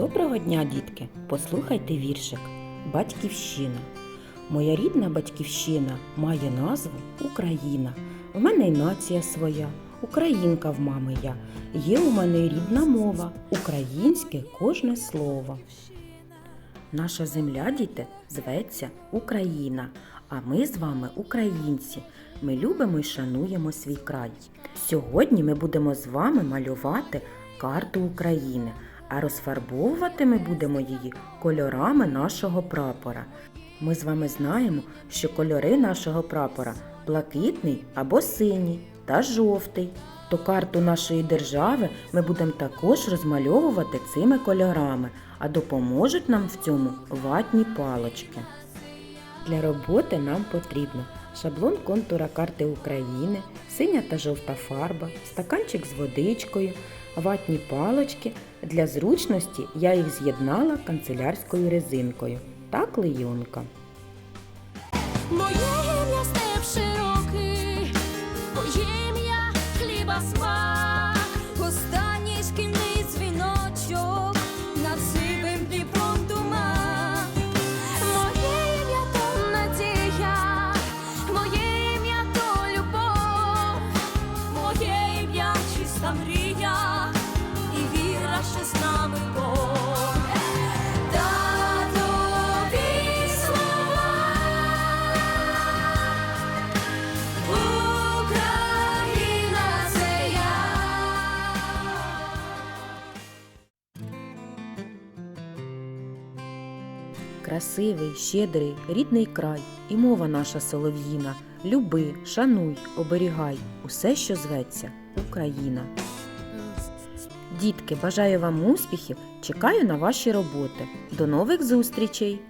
Доброго дня, дітки! Послухайте віршик Батьківщина. Моя рідна батьківщина має назву Україна. В мене й нація своя, українка в мами я. Є у мене рідна мова, українське кожне слово. Наша земля, діти, зветься Україна, а ми з вами українці. Ми любимо і шануємо свій край. Сьогодні ми будемо з вами малювати карту України, а розфарбовувати ми будемо її кольорами нашого прапора. Ми з вами знаємо, що кольори нашого прапора блакитний або синій та жовтий. То карту нашої держави ми будемо також розмальовувати цими кольорами, а допоможуть нам в цьому ватні палочки. Для роботи нам потрібно шаблон контура карти України, синя та жовта фарба, стаканчик з водичкою, ватні палочки. Для зручності я їх з'єднала канцелярською резинкою та клейонка. Моє ім'я степ широкий, моє ім'я хліба смак, мрія, і віра, що з нами Бог. Красивий, щедрий, рідний край і мова наша солов'їна. Люби, шануй, оберігай усе, що зветься Україна. Дітки, бажаю вам успіхів, чекаю на ваші роботи. До нових зустрічей!